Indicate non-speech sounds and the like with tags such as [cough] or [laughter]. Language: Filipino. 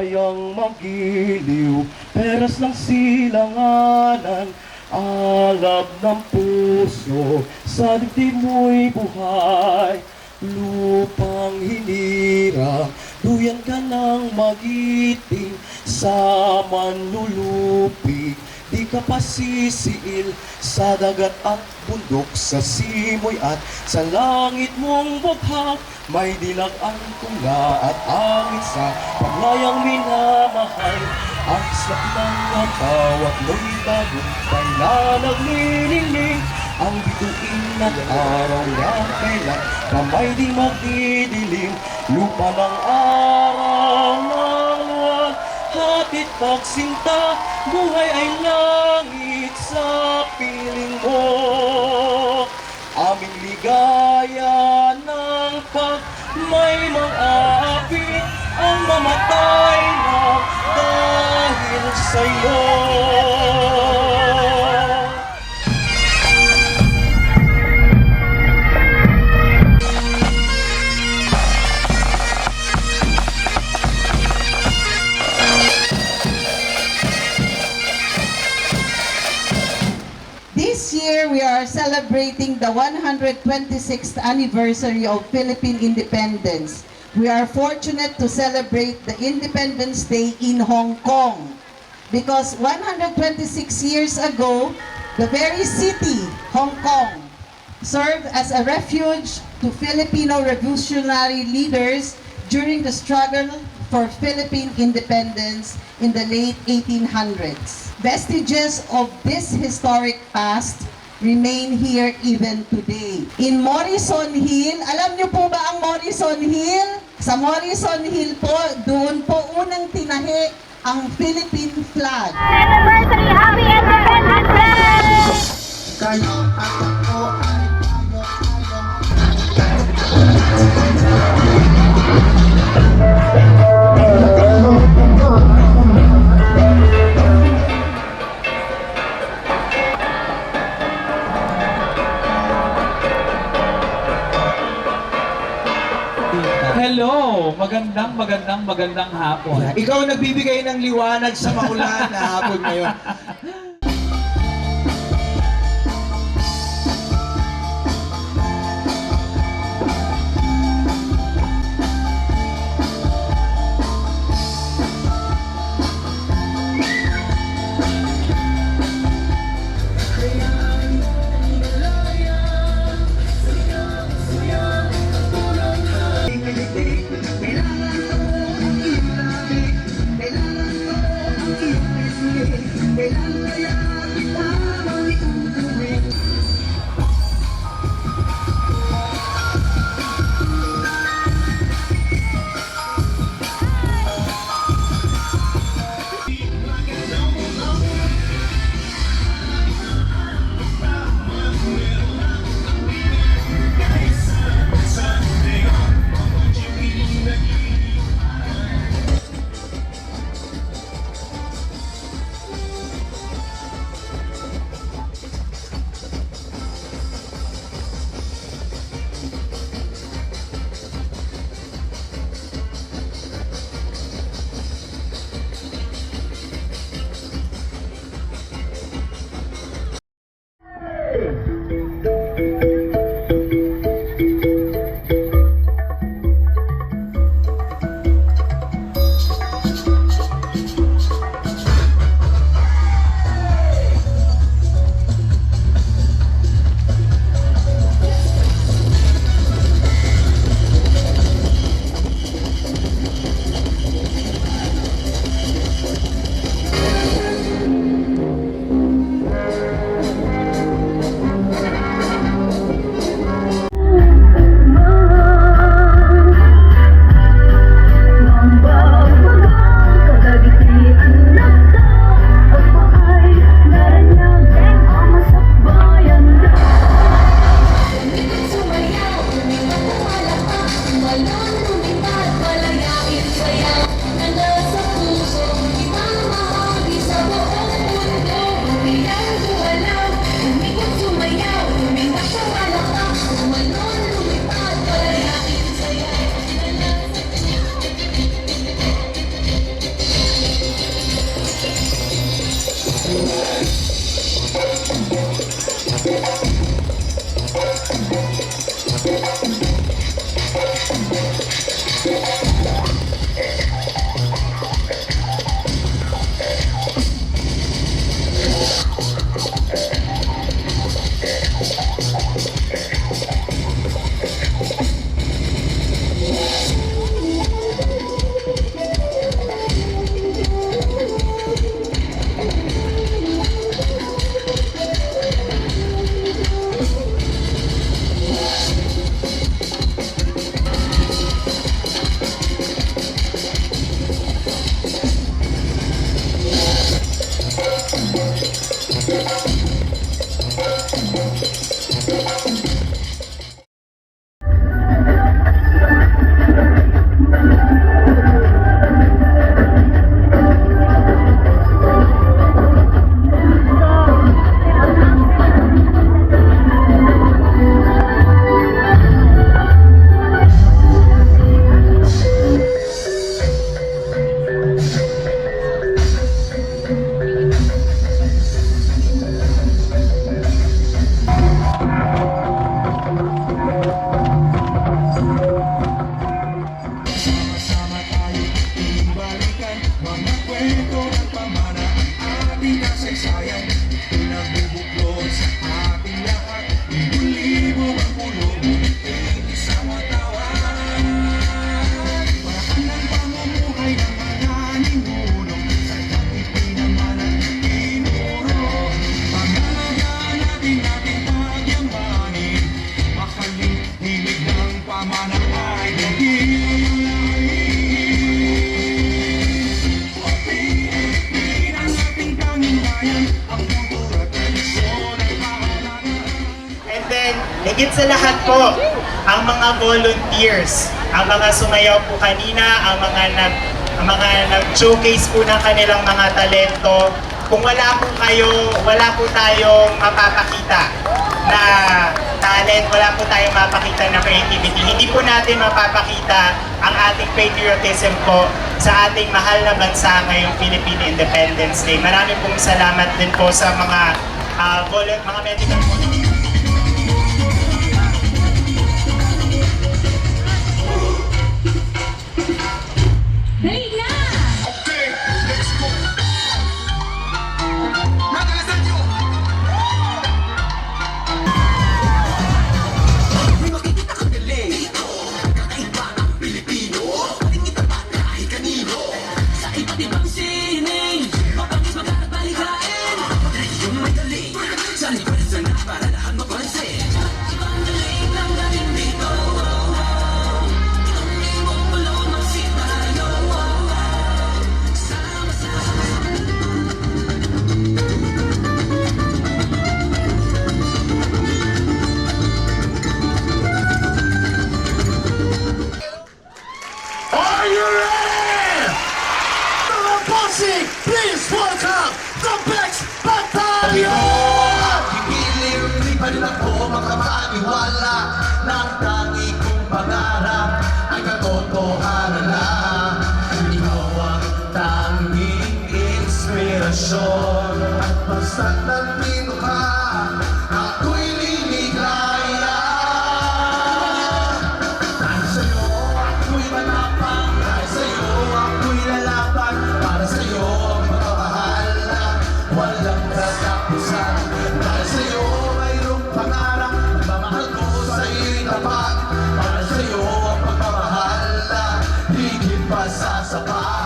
kayang magiliw Peras ng silanganan Alab ng puso Sa dibdib mo'y buhay Lupang hinirang Duyan ka ng magiting Sa manlulupig Di ka pasisiil sa dagat at bundok Sa simoy at sa langit mong bukhak May dilag ang tungga at angin sa paglayang minamahal. Ang sarap ng bawat mo'y tagumpay na naglililing Ang bituin ng araw na kailan Kamay di magdidilim. Lupa ng araw ng Hatid pagsinta, buhay ay langit sa piling mo Aming ligaya ng pag may mang-aapit Ang mamatay na dahil sa'yo celebrating the 126th anniversary of Philippine independence. We are fortunate to celebrate the Independence Day in Hong Kong because 126 years ago, the very city, Hong Kong, served as a refuge to Filipino revolutionary leaders during the struggle for Philippine independence in the late 1800s. Vestiges of this historic past remain here even today. In Morrison Hill, alam niyo po ba ang Morrison Hill? Sa Morrison Hill po, doon po unang tinahi ang Philippine flag. Anniversary! Happy Independence Day! Kayo Hello! Magandang, magandang, magandang hapon. Ikaw ang nagbibigay ng liwanag sa maulan na hapon ngayon. [laughs] Thank. And then, higit sa lahat po, ang mga volunteers, ang mga sumayaw po kanina, ang mga nag ang mga nag-showcase po ng kanilang mga talento. Kung wala po kayo, wala po tayong mapapakita talent, wala po tayong mapakita na creativity. Hindi po natin mapapakita ang ating patriotism po sa ating mahal na bansa ngayong Philippine Independence Day. Marami pong salamat din po sa mga uh, mga medical Dali Pa rin ako makapaniwala ng tangi kong pangarap ay katotohanan na. Ikaw ang tanging inspirasyon at nandito ka, Hindi pa sasakay